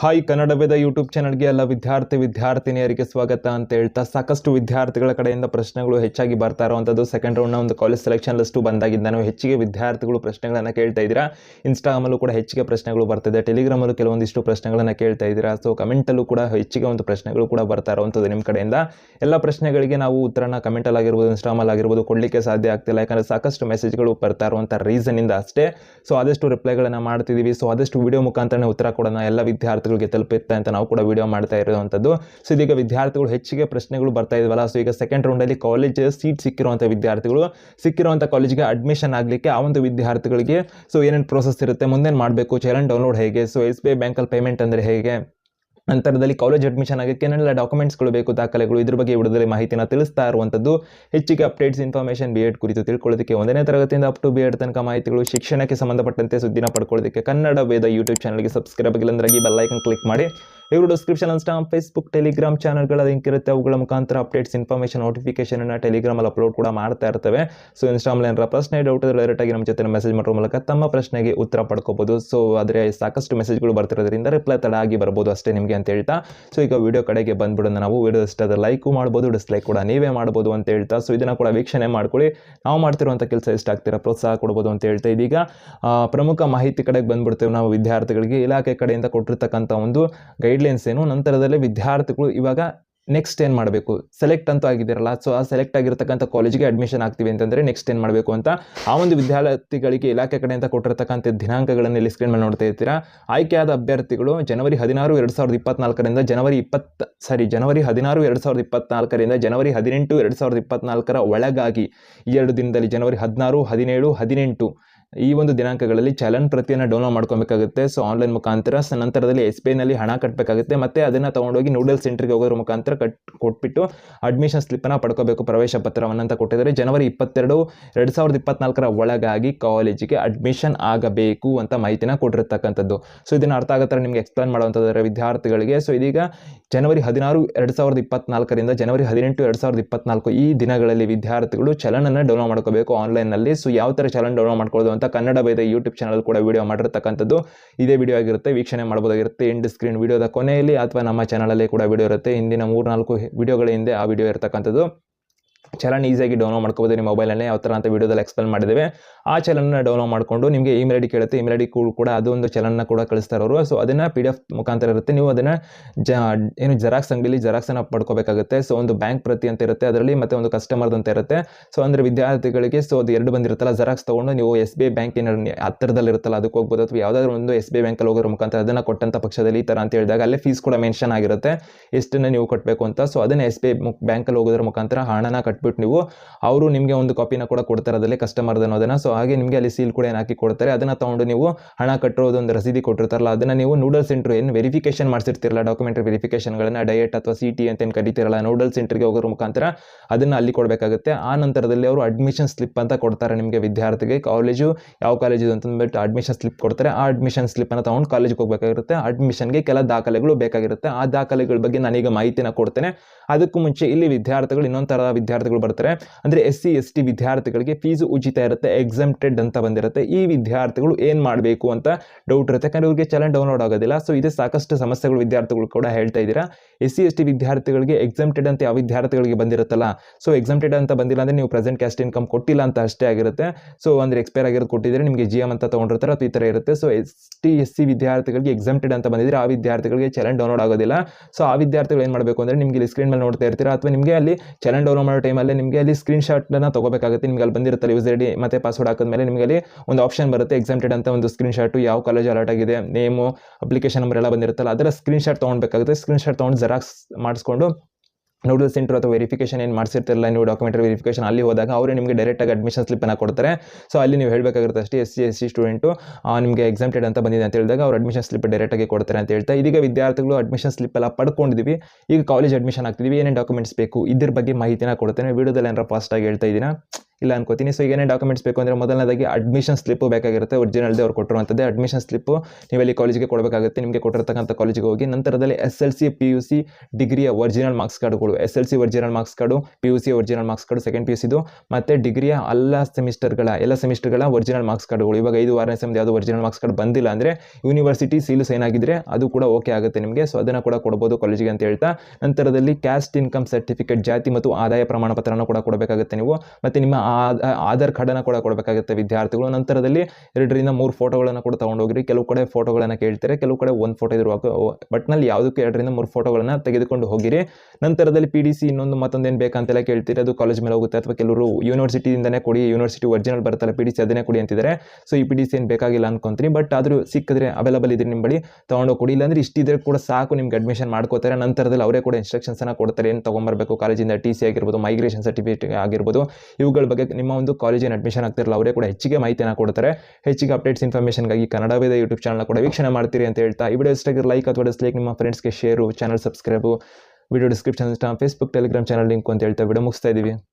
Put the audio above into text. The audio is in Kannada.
ಹಾಯ್ ಕನ್ನಡ ವೇದ ಯೂಟ್ಯೂಬ್ ಚಾನಲ್ಗೆ ಎಲ್ಲ ವಿದ್ಯಾರ್ಥಿ, ವಿದ್ಯಾರ್ಥಿನಿಯರಿಗೆ ಸ್ವಾಗತ ಅಂತ ಹೇಳ್ತಾ ಸಾಕಷ್ಟು ವಿದ್ಯಾರ್ಥಿಗಳ ಕಡೆಯಿಂದ ಪ್ರಶ್ನೆಗಳು ಹೆಚ್ಚಾಗಿ ಬರ್ತಾ ಇರುವಂಥದ್ದು ಸೆಕೆಂಡ್ ರೌಂಡ್ನ ಒಂದು ಕಾಲೇಜ್ ಸೆಲೆಕ್ಷನ್ ಲಿಸ್ಟು ಬಂದಾಗಿಂದ ನಾವು ಹೆಚ್ಚಿಗೆ ವಿದ್ಯಾರ್ಥಿಗಳು ಪ್ರಶ್ನೆಗಳನ್ನು ಕೇಳ್ತಾ ಇದ್ದೀರಾ. ಇನ್ಸ್ಟಾಗ್ರಾಮಲ್ಲೂ ಕೂಡ ಹೆಚ್ಚಿಗೆ ಪ್ರಶ್ನೆಗಳು ಬರ್ತಿದೆ. ಟೆಲಿಗ್ರಾಮಲ್ಲೂ ಕೆಲವೊಂದಿಷ್ಟು ಪ್ರಶ್ನೆಗಳನ್ನು ಕೇಳ್ತಾ ಇದ್ದೀರಾ. ಸೊ ಕಮೆಂಟಲ್ಲೂ ಕೂಡ ಹೆಚ್ಚಿಗೆ ಒಂದು ಪ್ರಶ್ನೆಗಳು ಕೂಡ ಬರ್ತಾ ಇರುವಂಥದ್ದು ನಿಮ್ಮ ಕಡೆಯಿಂದ. ಎಲ್ಲ ಪ್ರಶ್ನೆಗಳಿಗೆ ನಾವು ಉತ್ತರನ ಕಮೆಂಟಲ್ಲಿ ಆಗಿರ್ಬೋದು ಇನ್ಸ್ಟಾಗ್ರಾಮಲ್ಲಿ ಆಗಿರ್ಬೋದು ಕೊಡಲಿಕ್ಕೆ ಸಾಧ್ಯ ಆಗ್ತಿಲ್ಲ. ಯಾಕಂದರೆ ಸಾಕಷ್ಟು ಮೆಸೇಜ್ಗಳು ಬರ್ತಾ ಇರುವಂಥ ರೀಸನಿಂದ ಅಷ್ಟೇ. ಸೊ ಆದಷ್ಟು ರಿಪ್ಲೈಗಳನ್ನು ಮಾಡ್ತಿದ್ದೀವಿ. ಸೊ ಆದಷ್ಟು ವಿಡಿಯೋ ಮುಖಾಂತರನೇ ಉತ್ತರ ಕೊಡೋಣ. ಎಲ್ಲ ವಿದ್ಯಾರ್ಥಿಗಳಿಗೆ ತಲುಪುತ್ತೆ ಅಂತ ನಾವು ಕೂಡ ವಿಡಿಯೋ ಮಾಡ್ತಾ ಇರುವಂಥದ್ದು. ಸೊ ಇದೀಗ ವಿದ್ಯಾರ್ಥಿಗಳು ಹೆಚ್ಚಿಗೆ ಪ್ರಶ್ನೆಗಳು ಬರ್ತಾ ಇದ್ವಲ್ಲ ಸೊ ಈಗ ಸೆಕೆಂಡ್ ರೌಂಡಲ್ಲಿ ಕಾಲೇಜ್ ಸೀಟ್ ಸಿಕ್ಕಿರುವಂಥ ವಿದ್ಯಾರ್ಥಿಗಳು, ಸಿಕ್ಕಿರುವಂಥ ಕಾಲೇಜಿಗೆ ಅಡ್ಮಿಷನ್ ಆಗಲಿಕ್ಕೆ ಆ ಒಂದು ವಿದ್ಯಾರ್ಥಿಗಳಿಗೆ ಸೊ ಏನೇನು ಪ್ರೋಸೆಸ್ ಇರುತ್ತೆ, ಮುಂದೇನು ಮಾಡಬೇಕು ಚಲನ್ ಡೌನ್ಲೋಡ್ ಹೇಗೆ ಸೊ ಎಸ್ ಬಿ ಐ ಬ್ಯಾಂಕಲ್ಲಿ ಪೇಮೆಂಟ್ ಅಂದರೆ ಹೇಗೆ? ನಂತರದಲ್ಲಿ ಕಾಲೇಜ್ ಅಡ್ಮಿಷನ್ ಆಗಕ್ಕೆ ಏನೆಲ್ಲ ಡಾಕ್ಯುಮೆಂಟ್ಸ್ಗಳು ಬೇಕು, ದಾಖಲೆಗಳು, ಇದ್ರ ಬಗ್ಗೆ ವಿಡಿಯೋದಲ್ಲಿ ಮಾಹಿತಿನ ತಿಳಿಸ್ತಾ ಇರುವಂಥದ್ದು ಹೆಚ್ಚಿಗೆ ಅಪ್ಡೇಟ್ಸ್ ಇನ್ಫಾರ್ಮೇಷನ್ ಬಿ ಎಡ್ ಕುರಿತು ತಿಳ್ಕೊಳ್ಳೋದಕ್ಕೆ ಒಂದನೇ ತರಗತಿಯಿಂದ ಅಪ್ ಟು ಬಿ ಎಡ್ ತನಕ ಮಾಹಿತಿಗಳು ಶಿಕ್ಷಣಕ್ಕೆ ಸಂಬಂಧಪಟ್ಟಂತೆ ಸುದ್ದಿನ ಪಡ್ಕೊಳ್ಳೋದಕ್ಕೆ ಕನ್ನಡ ವೇದ ಯೂಟ್ಯೂಬ್ ಚಾನಲ್ಗೆ ಸಬ್ಸ್ಕ್ರೈಬ್ ಆಗಿಲ್ಲಂದ್ರಾಗಿ ಬೆಲ್ಲೈಕನ್ ಕ್ಲಿಕ್ ಮಾಡಿ. ಇವರು ಡಿಸ್ಕ್ರಿಪ್ಷನ್ ಇನ್ಸ್ಟಾಮ್ ಫೇಸ್ಬುಕ್ ಟೆಲಿಗ್ರಾಮ್ ಚಾನಲ್ಗಳ ಲಿಂಕ್ ಇರುತ್ತೆ. ಅವುಗಳ ಮುಖಾಂತರ ಅಪ್ಡೇಟ್ಸ್ ಇನ್ಫಾರ್ಮೇಷನ್ ಟೆಲಿಗ್ರಾಮ್ ಅಲ್ಲಿ ಅಪ್ಲೋಡ್ ಕೂಡ ಮಾಡ್ತಾ ಇರ್ತವೆ. ಸೊ ಇನ್ಸ್ಟಾಮ್ ಏನಾರ ಪ್ರಶ್ನೆ ಡೌಟ್ ಡೈರೆಕ್ಟ್ ಆಗಿ ನಮ್ಮ ಜೊತೆ ಮೆಸೇಜ್ ಮಾಡೋ ಮೂಲಕ ತಮ್ಮ ಪ್ರಶ್ನೆಗೆ ಉತ್ತರ ಪಡ್ಕೋಬಹುದು ಸೊ ಆದರೆ ಸಾಕಷ್ಟು ಮೆಸೇಜ್ಗಳು ಬರ್ತಿರೋದ್ರಿಂದ ರಿಪ್ಲೈ ತಡ ಆಗಿ ಬರ್ಬೋದು ಅಷ್ಟೇ ನಿಮಗೆ ಅಂತ ಹೇಳ್ತಾ. ಸೊ ಈಗ ವಿಡಿಯೋ ಕಡೆಗೆ ಬಂದ್ಬಿಡೋಣ ನಾವು. ವಿಡಿಯೋ ಇಷ್ಟದ ಲೈಕು ಮಾಡ್ಬೋದು ಡಿಸ್ಲೈಕ್ ಕೂಡ ನೀವೇ ಮಾಡ್ಬೋದು ಅಂತ ಹೇಳ್ತಾ. ಸೊ ಇದನ್ನು ಕೂಡ ವೀಕ್ಷಣೆ ಮಾಡ್ಕೊಳ್ಳಿ. ನಾವು ಮಾಡ್ತಿರುವಂಥ ಕೆಲಸ ಎಷ್ಟಾಗ್ತೀರಾ ಪ್ರೋತ್ಸಾಹ ಕೊಡ್ಬೋದು ಅಂತ ಹೇಳ್ತಾ ಇದೀಗ. ಪ್ರಮುಖ ಮಾಹಿತಿ ಕಡೆಗೆ ಬಂದ್ಬಿಡ್ತೇವೆ ನಾವು ವಿದ್ಯಾರ್ಥಿಗಳಿಗೆ. ಇಲಾಖೆ ಕಡೆಯಿಂದ ಕೊಟ್ಟಿರ್ತಕ್ಕಂಥ ಒಂದು ಗೈಡ್ಲೈನ್ಸ್ ಏನು, ನಂತರದಲ್ಲಿ ವಿದ್ಯಾರ್ಥಿಗಳು ಇವಾಗ ನೆಕ್ಸ್ಟ್ ಏನು ಮಾಡಬೇಕು? ಸೆಲೆಕ್ಟ್ ಅಂತೂ ಆಗಿದ್ದೀರಲ್ಲ ಸೊ ಆ ಸೆಲೆಕ್ಟ್ ಆಗಿರ್ತಕ್ಕಂಥ ಕಾಲೇಜಿಗೆ ಅಡ್ಮಿಷನ್ ಆಗ್ತೀವಿ ಅಂತಂದರೆ ನೆಕ್ಸ್ಟ್ ಏನು ಮಾಡಬೇಕು ಅಂತ ಆ ಒಂದು ವಿದ್ಯಾರ್ಥಿಗಳಿಗೆ ಇಲಾಖೆ ಕಡೆಯಿಂದ ಕೊಟ್ಟಿರ್ತಕ್ಕಂಥ ದಿನಾಂಕಗಳನ್ನು ಇಲ್ಲಿ ಸ್ಕ್ರೀನ್ ಮೇಲೆ ನೋಡ್ತಾ ಇರ್ತೀರಾ. ಆಯ್ಕೆಯಾದ ಅಭ್ಯರ್ಥಿಗಳು ಜನವರಿ ಹದಿನಾರು, ಎರಡು ಸಾವಿರದ ಇಪ್ಪತ್ನಾಲ್ಕರಿಂದ ಜನವರಿ ಇಪ್ಪತ್ತ ಸಾರಿ ಜನವರಿ ಹದಿನಾರು, ಎರಡು ಸಾವಿರದ ಇಪ್ಪತ್ನಾಲ್ಕರಿಂದ ಜನವರಿ ಹದಿನೆಂಟು, ಎರಡು ಸಾವಿರದ ಇಪ್ಪತ್ನಾಲ್ಕರ ಒಳಗಾಗಿ ಎರಡು ದಿನದಲ್ಲಿ ಜನವರಿ ಹದಿನಾರು, ಹದಿನೇಳು, ಹದಿನೆಂಟು ಈ ಒಂದು ದಿನಾಂಕಗಳಲ್ಲಿ ಚಲನ್ ಪ್ರತಿಯನ್ನು ಡೌನ್ಲೋಡ್ ಮಾಡ್ಕೊಬೇಕಾಗುತ್ತೆ. ಸೊ ಆನ್ಲೈನ್ ಮುಖಾಂತರ ನಂತರದಲ್ಲಿ ಎಸ್ ಬಿ ಐನಲ್ಲಿ ಹಣ ಕಟ್ಟಬೇಕಾಗುತ್ತೆ ಮತ್ತು ಅದನ್ನು ತೊಗೊಂಡೋಗಿ ನೂಡಲ್ಸ್ ಸೆಂಟ್ರಿಗೆ ಹೋಗೋದ್ರ ಮುಖಾಂತರ ಕಟ್, ಕೊಟ್ಬಿಟ್ಟು ಅಡ್ಮಿಷನ್ ಸ್ಲಿಪ್ಪನ್ನು ಪಡ್ಕೋಬೇಕು, ಪ್ರವೇಶ ಪತ್ರವನ್ನು ಅಂತ ಕೊಟ್ಟಿದ್ದಾರೆ. ಜನವರಿ ಇಪ್ಪತ್ತೆರಡು, ಎರಡು ಸಾವಿರದ ಇಪ್ಪತ್ನಾಲ್ಕರ ಒಳಗಾಗಿ ಕಾಲೇಜಿಗೆ ಅಡ್ಮಿಷನ್ ಆಗಬೇಕು ಅಂತ ಮಾಹಿತಿನ ಕೊಟ್ಟಿರ್ತಕ್ಕಂಥದ್ದು. ಸೊ ಇದನ್ನು ಅರ್ಥ ಆಗುತ್ತಾರೆ ನಿಮಗೆ ಎಕ್ಸ್ಪ್ಲೇನ್ ಮಾಡುವಂಥದ್ದು ವಿದ್ಯಾರ್ಥಿಗಳಿಗೆ. ಸೊ ಇದೀಗ ಜನವರಿ ಹದಿನಾರು, ಎರಡು ಸಾವಿರದ ಇಪ್ಪತ್ನಾಲ್ಕರಿಂದ ಜನವರಿ ಹದಿನೆಂಟು, ಎರಡು ಸಾವಿರದ ಇಪ್ಪತ್ನಾಲ್ಕು ಈ ದಿನಗಳಲ್ಲಿ ವಿದ್ಯಾರ್ಥಿಗಳು ಚಲನನ್ನು ಡೌನ್ಲೋಡ್ ಮಾಡ್ಕೋಬೇಕು ಆನ್ಲೈನ್ನಲ್ಲಿ ಸೊ ಯಾವ ಥರ ಚಲನ್ ಡೌನ್ಲೋಡ್ ಮಾಡ್ಕೊಳ್ಳೋದು ಅಂತ ಕನ್ನಡ ಬೈದ ಯೂಟ್ಯೂಬ್ ಚಾನಲ್ ಕೂಡ ವೀಡಿಯೋ ಮಾಡಿರ್ತಕ್ಕಂಥದ್ದು ಇದೇ ವಿಡಿಯೋ ಆಗಿರುತ್ತೆ. ವೀಕ್ಷಣೆ ಮಾಡ್ಬೋದಾಗಿರುತ್ತೆ ಎಂಡ್ ಸ್ಕ್ರೀನ್ ವಿಡಿಯೋದ ಕೊನೆಯಲ್ಲಿ ಅಥವಾ ನಮ್ಮ ಚಾನಲಲ್ಲಿ ಕೂಡ ವಿಡಿಯೋ ಇರುತ್ತೆ. ಹಿಂದಿನ ಮೂರ್ನಾಲ್ಕು ವಿಡಿಯೋಗಳ ಹಿಂದೆ ಆ ವಿಡಿಯೋ ಇರತಕ್ಕಂಥದ್ದು. ಚಲನ್ ಈಸಿಯಾಗಿ ಡೌನ್ಲೋಡ್ ಮಾಡ್ಕೋಬೋದು, ನಿಮ್ಮ ಮೊಬೈಲಲ್ಲೇ ಯಾವ ಥರ ಅಂತ ವಿಡಿಯೋದಲ್ಲಿ ಎಕ್ಸ್ಪ್ಲೇನ್ ಮಾಡಿದ್ದೇವೆ. ಆ ಚಲನ್ನ ಡೌನ್ಲೋಡ್ ಮಾಡಿಕೊಂಡು ನಿಮಗೆ ಇಮೇಲ್ ಐ ಡಿ ಕೇಳುತ್ತೆ ಇಮೇಲ್ ಐ ಡಿ ಕೂಡ ಅದೊಂದು ಚಲನ್ನ ಕೂಡ ಕಳಿಸ್ತಾರೆ ಅವರು ಸೊ ಅದನ್ನು ಪಿ ಡಿ ಎಫ್ ಮುಖಾಂತರ ಇರುತ್ತೆ. ನೀವು ಅದನ್ನು ಜ ಏನು ಜೆರಾಕ್ಸ್ ಅಂಗಡಿಲಿ ಜೆರಾಕ್ಸನ್ನು ಪಡ್ಕೋಬೇಕಾಗುತ್ತೆ. ಸೊ ಒಂದು ಬ್ಯಾಂಕ್ ಪ್ರತಿ ಅಂತ ಇರುತ್ತೆ. ಅದರಲ್ಲಿ ಮತ್ತು ಒಂದು ಕಸ್ಟಮರ್ದು ಅಂತ ಇರುತ್ತೆ. ಸೊ ಅಂದರೆ ವಿದ್ಯಾರ್ಥಿಗಳಿಗೆ ಸೊ ಅದು ಎರಡು ಬಂದಿರುತ್ತಲ್ಲ ಜೆರಾಕ್ಸ್ ತೊಗೊಂಡು ನೀವು ಎಸ್ ಬಿ ಐ ಬ್ಯಾಂಕ್ ಹತ್ತಿರದಲ್ಲಿರುತ್ತಲ್ಲ ಅದಕ್ಕೆ ಹೋಗ್ಬೋದು. ಅಥವಾ ಯಾವುದಾದ್ರೂ ಒಂದು ಎಸ್ ಬಿ ಐ ಬ್ಯಾಂಕಲ್ಲಿ ಹೋಗೋರು ಮುಖಾಂತರ ಅದನ್ನು ಕೊಟ್ಟಂಥ ಪಕ್ಷದಲ್ಲಿ ಈ ಥರ ಅಂತ ಹೇಳಿದಾಗ ಅಲ್ಲೇ ಫೀಸ್ ಕೂಡ ಮೆನ್ಷನ್ ಆಗಿರುತ್ತೆ. ಎಷ್ಟನ್ನು ನೀವು ಕಟ್ಟಬೇಕು ಅಂತ. ಸೊ ಅದನ್ನು ಎಸ್ ಬಿ ಐ ಬ್ಯಾಂಕಲ್ಲಿ ಹೋಗೋದ್ರ ಮುಖಾಂತರ ಹಣನ ಕಟ್ಬಿಟ್ಟು ನೀವು, ಅವರು ನಿಮಗೆ ಒಂದು ಕಾಪಿನ ಕೂಡ ಕೊಡ್ತಾರೆ ಅದರಲ್ಲಿ ಕಸ್ಟಮರ್ ಅನ್ನೋದನ್ನು. ಸೊ ಹಾಗೆ ನಿಮಗೆ ಅಲ್ಲಿ ಸೀಲ್ ಕೂಡ ಏನು ಹಾಕಿ ಕೊಡ್ತಾರೆ, ಅದನ್ನು ತೊಗೊಂಡು ನೀವು ಹಣ ಕಟ್ಟಿರೋದು ಒಂದು ರಸೀದಿ ಕೊಟ್ಟಿರ್ತಾರಲ್ಲ, ಅದನ್ನು ನೀವು ನೂಡಲ್ ಸೆಂಟ್ರ್ ಏನು ವೆರಿಫಿಕೇಶನ್ ಮಾಡಿಸಿರ್ತಿರಲ್ಲ ಡಾಕ್ಯುಮೆಂಟ್ರಿ ವೆರಿಫಿಕೇಶನ್ಗಳನ್ನ ಡಯಟ್ ಅಥವಾ ಸಿ ಟಿ ಅಂತ ಏನು ಕರಿತಿರಲ್ಲ ನೂಡಲ್ ಸೆಂಟ್ರಿಗೆ ಹೋಗೋರ ಮುಖಾಂತರ ಅದನ್ನು ಅಲ್ಲಿ ಕೊಡಬೇಕಾಗುತ್ತೆ. ಆ ನಂತರದಲ್ಲಿ ಅವರು ಅಡ್ಮಿಷನ್ ಸ್ಲಿಪ್ ಅಂತ ಕೊಡ್ತಾರೆ ನಿಮಗೆ ವಿದ್ಯಾರ್ಥಿಗೆ. ಕಾಲೇಜು ಯಾವ ಕಾಲೇಜು ಅಂತಂದ್ಬಿಟ್ಟು ಅಡ್ಮಿಷನ್ ಸ್ಲಿಪ್ ಕೊಡ್ತಾರೆ. ಆ ಅಡ್ಮಿಷನ್ ಸ್ಲಿಪ್ಪನ್ನು ತೊಗೊಂಡು ಕಾಲೇಜಿಗೆ ಹೋಗಬೇಕಾಗಿರುತ್ತೆ. ಅಡ್ಮಿಷನ್ಗೆ ಕೆಲ ದಾಖಲೆಗಳು ಬೇಕಾಗಿರುತ್ತೆ. ಆ ದಾಖಲೆಗಳ ಬಗ್ಗೆ ನಾನೀಗ ಮಾಹಿತಿನ ಕೊಡ್ತೇನೆ. ಅದಕ್ಕೂ ಮುಂಚೆ ಇಲ್ಲಿ ವಿದ್ಯಾರ್ಥಿಗಳು ಇನ್ನೊಂದು ಥರದ ವಿದ್ಯಾರ್ಥಿಗಳು ಬರ್ತಾರೆ. ಅಂದರೆ ಎಸ್ ಸಿ ಎಸ್ ಟಿ ವಿದ್ಯಾರ್ಥಿಗಳಿಗೆ ಫೀಸ್ ಉಚಿತ ಇರುತ್ತೆ ಎಕ್ಸಮ್ಟೆಡ್ ಅಂತ ಬಂದಿರುತ್ತೆ. ಈ ವಿದ್ಯಾರ್ಥಿಗಳು ಏನು ಮಾಡಬೇಕು ಅಂತ ಡೌಟ್ ಇರುತ್ತೆ. ಯಾಕಂದರೆ ಅವರಿಗೆ ಚಲನ್ ಡೌನ್ಲೋಡ್ ಆಗೋದಿಲ್ಲ. ಸೊ ಇದೇ ಸಾಕಷ್ಟು ಸಮಸ್ಯೆಗಳು ವಿದ್ಯಾರ್ಥಿಗಳು ಕೂಡ ಹೇಳ್ತಾ ಇದ್ದೀರಾ. ಎಸ್ ಸಿ ಎಸ್ ಟಿ ವಿದ್ಯಾರ್ಥಿಗಳಿಗೆ ಎಕ್ಸಮ್ಟೆಡ್ ಅಂತ ಯಾವ ವಿದ್ಯಾರ್ಥಿಗಳಿಗೆ ಬಂದಿರುತ್ತಲ್ಲ? ಸೊ ಎಕ್ಸಮ್ಟೆಡ್ ಅಂತ ಬಂದಿಲ್ಲ ಅಂದರೆ ನೀವು ಪ್ರೆಸೆಂಟ್ ಕ್ಯಾಸ್ಟ್ ಇನ್ಕಮ್ ಕೊಟ್ಟಿಲ್ಲ ಅಂತ ಅಷ್ಟೇ ಆಗಿರುತ್ತೆ. ಸೊ ಅಂದರೆ ಎಕ್ಸ್ಪೈರ್ ಆಗಿರೋದು ಕೊಟ್ಟಿದ್ರೆ ನಿಮಗೆ ಜಿ ಎಂ ಅಂತ ತೊಗೊಂಡಿರ್ತಾರೆ ಅಥವಾ ಈ ಥರ ಇರುತ್ತೆ. So S T S C ವಿದ್ಯಾರ್ಥಿಗಳಿಗೆ ಎಕ್ಸಮ್ಟೆಡ್ ಅಂತ ಬಂದಿದ್ರೆ ಆ ವಿದ್ಯಾರ್ಥಿಗಳಿಗೆ ಚಲನ್ ಡೌನ್ಲೋಡ್ ಆಗೋದಿಲ್ಲ. ಸೊ ಆ ವಿದ್ಯಾರ್ಥಿಗಳು ಏನು ಮಾಡಬೇಕು ಅಂದರೆ ನಿಮಗೆ ಇಲ್ಲಿ ಸ್ಕ್ರೀನ್ ಮೇಲೆ ನೋಡ್ತಾ ಇರ್ತೀರಾ? ಅಥವಾ ನಿಮಗೆ ಅಲ್ಲಿ ಚಲನ್ ಡೌನ್ಲೋಡ್ ಟೈಮಲ್ಲಿ ನಿಮಗೆ ಅಲ್ಲಿ ಸ್ಕ್ರೀನ್ ಶಾಟ್ನ ತಗೋಬೇಕಾಗುತ್ತೆ. ನಿಮಗೆ ಅಲ್ಲಿ ಬಂದಿರುತ್ತಲ್ಲ ಯೂಸ್ ಐಡಿ ಮತ್ತೆ ಪಾಸ್ವರ್ಡ್ ಹಾಕಿದ್ಮೇಲೆ ನಿಮಗೆ ಅಲ್ಲಿ ಒಂದು ಆಪ್ಷನ್ ಬರುತ್ತೆ ಎಕ್ಸಾಮ್ಟೆಡ್ ಅಂತ ಒಂದು ಸ್ಕ್ರೀನ್ ಶಾಟು ಯಾವ ಕಾಲೇಜ್ ಅಲರ್ಟ್ ಆಗಿದೆ ನೇಮು ಅಪ್ಲಿಕೇಶನ್ ನಂಬರ್ ಎಲ್ಲ ಬಂದಿರುತ್ತಲ್ಲ ಅದರ ಸ್ಕ್ರೀನ್ ಶಾಟ್ ತೊಗೊಳ್ಬೇಕಾಗುತ್ತೆ ಸ್ಕ್ರೀನ್ ಶಾಟ್ ತೊಗೊಂಡು ಜೆರಾಕ್ಸ್ ಮಾಡಿಸ್ಕೊಂಡು ನೂಡಲ್ ಸೆಂಟರ್ ಅಥವಾ ವೆರಿಫಿಕೇಶನ್ ಏನು ಮಾಡಿಸಿರ್ತಿರಲ್ಲ, ನೀವು ಡಾಕ್ಯುಮೆಂಟ್ ವೆರಿಫಿಕೇಶನ್ ಅಲ್ಲಿ ಹೋದಾಗ ಅವರೇ ನಿಮಗೆ ಡೈರೆಕ್ಟಾಗಿ ಅಡ್ಮಿಷನ್ ಸ್ಲಿಪ್ಪನ್ನು ಕೊಡ್ತಾರೆ. ಸೊ ಅಲ್ಲಿ ನೀವು ಹೇಳಬೇಕಾಗಿರುತ್ತೆ ಅಷ್ಟೇ S C S C student ನಿಮಗೆ ಎಕ್ಸಾಮ್ಟೆಡ್ ಅಂತ ಬಂದಿದೆ ಅಂತ ಹೇಳಿದಾಗ ಅವ್ರು ಅಡ್ಮಿಷನ್ ಸ್ಲಿಪ್ ಡೈರೆಕ್ಟಾಗಿ ಕೊಡ್ತಾರೆ ಅಂತ ಹೇಳ್ತಾ, ಇದೀಗ ವಿದ್ಯಾರ್ಥಿಗಳು ಅಡ್ಮಿಷನ್ ಸ್ಲಿಪ್ ಎಲ್ಲ ಪಡ್ಕೊಂಡಿದ್ದೀವಿ ಈಗ ಕಾಲೇಜ್ ಅಡ್ಮಿಷನ್ ಆಗ್ತಿದ್ದೀವಿ ಏನೇನು ಡಾಕ್ಯುಮೆಂಟ್ಸ್ ಬೇಕು, ಇದ್ರ ಬಗ್ಗೆ ಮಾಹಿತಿನ ಕೊಡ್ತೇನೆ. ವಿಡಿಯೋದಲ್ಲಿ ಏನಾರ ಫಾಸ್ಟಾಗಿ ಹೇಳ್ತಾ ಇದ್ದೀನ ಇಲ್ಲ ಅನ್ಕೋತೀನಿ. ಸೊ ಏನೇ ಡಾಕ್ಯುಮೆಂಟ್ಸ್ ಬೇಕು ಅಂದರೆ ಮೊದಲನೇದಾಗಿ ಅಡ್ಮಿಷನ್ ಸ್ಲಿಪ್ಪು ಬೇಕಾಗಿರುತ್ತೆ. ಒರಿಜಿನಲ್ದೇ ಅವ್ರು ಕೊಟ್ಟಿರುವಂಥದ್ದೇ ಅಡ್ಮಿಷನ್ ಸ್ಲಿಪ್ಪು ನೀವು ಇಲ್ಲಿ ಕಾಲೇಜಿಗೆ ಕೊಡಬೇಕಾಗುತ್ತೆ. ನಿಮಗೆ ಕೊಟ್ಟಿರ್ತಕ್ಕಂಥ ಕಾಲೇಜಿಗೆ ಹೋಗಿ ನಂತರದಲ್ಲಿ S L C P U C ಡಿಗ್ರಿಯ original marks ಕಾರ್ಡ್ಗಳು S L C original marks card P U C original marks card second P U ಸಿದು ಮತ್ತು ಡಿಗ್ರಿಯ ಎಲ್ಲ ಸೆಮಿಸ್ಟರ್ಗಳ ಎಲ್ಲ ಸೆಮಿಸ್ಟರ್ಗಳ ಒರಿಜಿನಲ್ ಮಾರ್ಕ್ಸ್ ಕಾರ್ಡ್ಗಳು ಇವಾಗ ಐದು ವಾರನೇ ಸೆಮ್ದು ಯಾವುದು ಒರಿಜಿನಲ್ ಮಾರ್ಕ್ಸ್ ಕಾರ್ಡ್ ಬಂದಿಲ್ಲ ಅಂದರೆ ಯೂನಿವರ್ಸಿಟಿ ಸೀಲು ಸೈನ್ ಆಗಿದ್ರೆ ಅದು ಕೂಡ ಓಕೆ ಆಗುತ್ತೆ ನಿಮಗೆ. ಸೊ ಅದನ್ನು ಕೂಡ ಕೊಡ್ಬೋದು ಕಾಲೇಜಿಗೆ ಅಂತ ಹೇಳ್ತಾ. ನಂತರದಲ್ಲಿ ಕ್ಯಾಸ್ಟ್ ಇನ್ಕಮ್ ಸರ್ಟಿಫಿಕೇಟ್ ಜಾತಿ ಮತ್ತು ಆದಾಯ ಪ್ರಮಾಣ ಪತ್ರನ ಕೂಡ ಕೊಡಬೇಕಾಗುತ್ತೆ ನೀವು. ಮತ್ತು ನಿಮ್ಮ ಆಧಾರ್ ಕಾರ್ಡನ್ನು ಕೂಡ ಕೊಡಬೇಕಾಗುತ್ತೆ ವಿದ್ಯಾರ್ಥಿಗಳು. ನಂತರದಲ್ಲಿ ಎರಡರಿಂದ ಮೂರು ಫೋಟೋಗಳನ್ನು ಕೂಡ ತೊಗೊಂಡೋಗ್ರಿ. ಕೆಲವು ಕಡೆ ಫೋಟೋಗಳನ್ನು ಕೇಳ್ತಾರೆ, ಕೆಲವು ಕಡೆ ಒಂದು ಫೋಟೋ ಇರುವ ಬಟ್ನಲ್ಲಿ ಯಾವುದಕ್ಕೆ ಎರಡರಿಂದ ಮೂರು ಫೋಟೋಗಳನ್ನು ತೆಗೆದುಕೊಂಡು ಹೋಗಿರಿ. ನಂತರದಲ್ಲಿ ಪಿ ಡಿ ಸಿ ಇನ್ನೊಂದು ಮತ್ತೊಂದೇನು ಬೇಕಂತೆಲ್ಲ ಕೇಳ್ತೀರಿ. ಅದು ಕಾಲೇಜ್ ಮೇಲೆ ಹೋಗುತ್ತೆ ಅಥವಾ ಕೆಲವರು ಯೂನಿವರ್ಸಿಟಿಯಿಂದನೇ ಕೊಡಿ ಯೂನಿವರ್ಸಿಟಿ ಒರಿಜಿನಲ್ ಬರುತ್ತಲ್ಲ ಪಿ ಡಿ ಸಿ ಅದನ್ನೇ ಕೊಡಿ ಅಂತಿದ್ದಾರೆ. ಸೊ ಈ ಪಿ ಡಿ ಸಿ ಏನು ಬೇಕಾಗಿಲ್ಲ ಅನ್ಕೊಂತೀನಿ ಬಟ್ ಆದರೂ ಸಿಕ್ಕಿದ್ರೆ ಅವೈಲಬಲ್ ಇದ್ರೆ ನಿಮ್ಮ ಬಳಿ ತೊಗೊಂಡೋಗಿ ಕೊಡಿ. ಇಲ್ಲಾಂದ್ರೆ ಇಷ್ಟಿದ್ರೆ ಕೂಡ ಸಾಕು, ನಿಮ್ಗೆ ಅಡ್ಮಿಷನ್ ಮಾಡ್ಕೋತಾರೆ. ನಂತರದಲ್ಲಿ ಅವರೇ ಕೂಡ ಇನ್ಸ್ಟ್ರಕ್ಷನ್ಸನ್ನು ಕೊಡ್ತಾರೆ. ಏನು ತೊಗೊಂಬರ್ಬೇಕು? ಕಾಲೇಜಿಂದ ಟಿ ಸಿ ಆಗಿರ್ಬೋದು ಮೈಗ್ರೇಷನ್ ಸರ್ಟಿಫಿಕೇಟ್ ಆಗಿರ್ಬೋದು, ಇವುಗಳ ನಿಮ್ಮ ಒಂದು ಕಾಲೇಜಿನ ಅಡ್ಮಿಷನ್ ಆಗ್ತಿರಲ್ಲ, ಅವರೇ ಕೂಡ ಹೆಚ್ಚಿಗೆ ಮಾಹಿತಿಯನ್ನು ಕೊಡ್ತಾರೆ. ಹೆಚ್ಚಿಗೆ ಅಪ್ಡೇಟ್ಸ್ ಇನ್ಫಾರ್ಮೇಷನ್ಗಾಗಿ ಕನ್ನಡ ವೇದ ಯೂಟ್ಯೂಬ್ ಚಾನಲ್ ಕೂಡ ವೀಕ್ಷಣೆ ಮಾಡ್ತೀರಿ ಅಂತ ಹೇಳ್ತಾ ಈ ವಿಡಿಯೋ ಇಷ್ಟಾಗಿ ಲೈಕ್ ಅಥವಾ ಡಿಸ್ಲೈಕ್ ನಿಮ್ಮ ಫ್ರೆಂಡ್ಸ್ಗೆ share channel subscribe video description Facebook Telegram channel link ಅಂತ ಹೇಳ್ತಾ ವಿಡಿಯೋ ಮುಗಿಸ್ತಾ ಇದ್ದೀವಿ